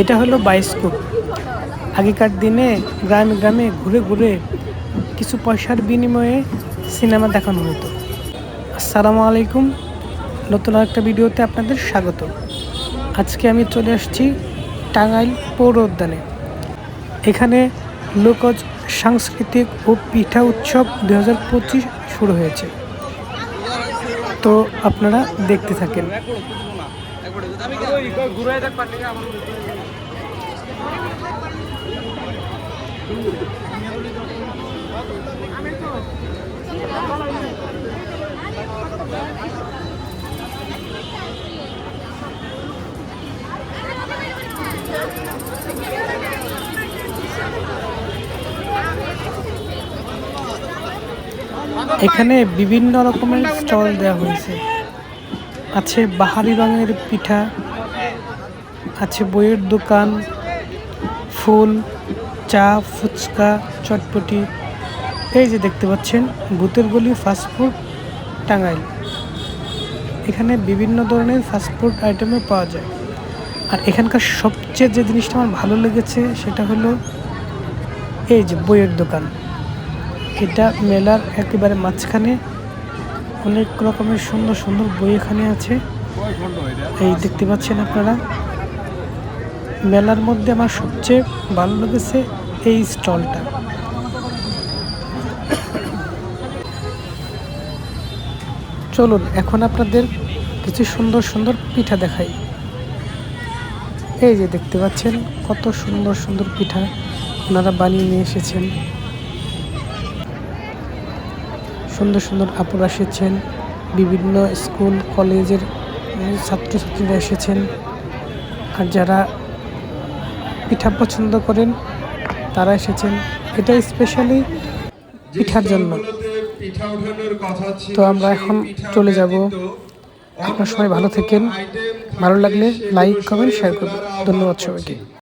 এটা হলো বায়োস্কোপ আগেকার দিনে গ্রামে গ্রামে ঘুরে ঘুরে কিছু পয়সার বিনিময়ে সিনেমা দেখানো হতো। আসসালামু আলাইকুম। নতুন একটা ভিডিওতে আপনাদের স্বাগত। আজকে আমি চলে আসছি টাঙ্গাইল পৌর উদ্যানে। এখানে লোকজ সাংস্কৃতিক ও পিঠা উৎসব দু হাজার পঁচিশ শুরু হয়েছে। তো আপনারা দেখতে থাকেন। এখানে বিভিন্ন রকমের স্টল দেওয়া হয়েছে। আছে বাহারি রঙের পিঠা আছে বইয়ের দোকান ফুল, চা, ফুচকা, চটপটি। এই যে দেখতে পাচ্ছেন ভূতের গলি ফাস্টফুড টাঙ্গাইল। এখানে বিভিন্ন ধরনের ফাস্টফুড আইটেমও পাওয়া যায়। আর এখানকার সবচেয়ে যে জিনিসটা আমার ভালো লেগেছে, সেটা হলো এই যে বইয়ের দোকান। এটা মেলার একেবারে মাঝখানে অনেক রকমের সুন্দর সুন্দর বই এখানে আছে। এই দেখতে পাচ্ছেন আপনারা। মেলার মধ্যে আমার সবচেয়ে ভালো লেগেছে এই স্টলটা। চলুন, এখন আপনাদের কিছু সুন্দর সুন্দর পিঠা দেখাই। এই যে দেখতে পাচ্ছেন, কত সুন্দর সুন্দর পিঠা ওনারা বানিয়ে নিয়ে এসেছেন। সুন্দর সুন্দর আপুরা এসেছেন, বিভিন্ন স্কুল, কলেজের ছাত্রছাত্রীরা এসেছেন। আর যারা পিঠা পছন্দ করেন, তারা এসেছেন। এটা স্পেশালি পিঠার জন্য। তো আমরা এখন চলে যাব। আপনার সবাই ভালো থাকেন। ভালো লাগলে লাইক কমেন্ট শেয়ার করবেন। ধন্যবাদ সবাইকে।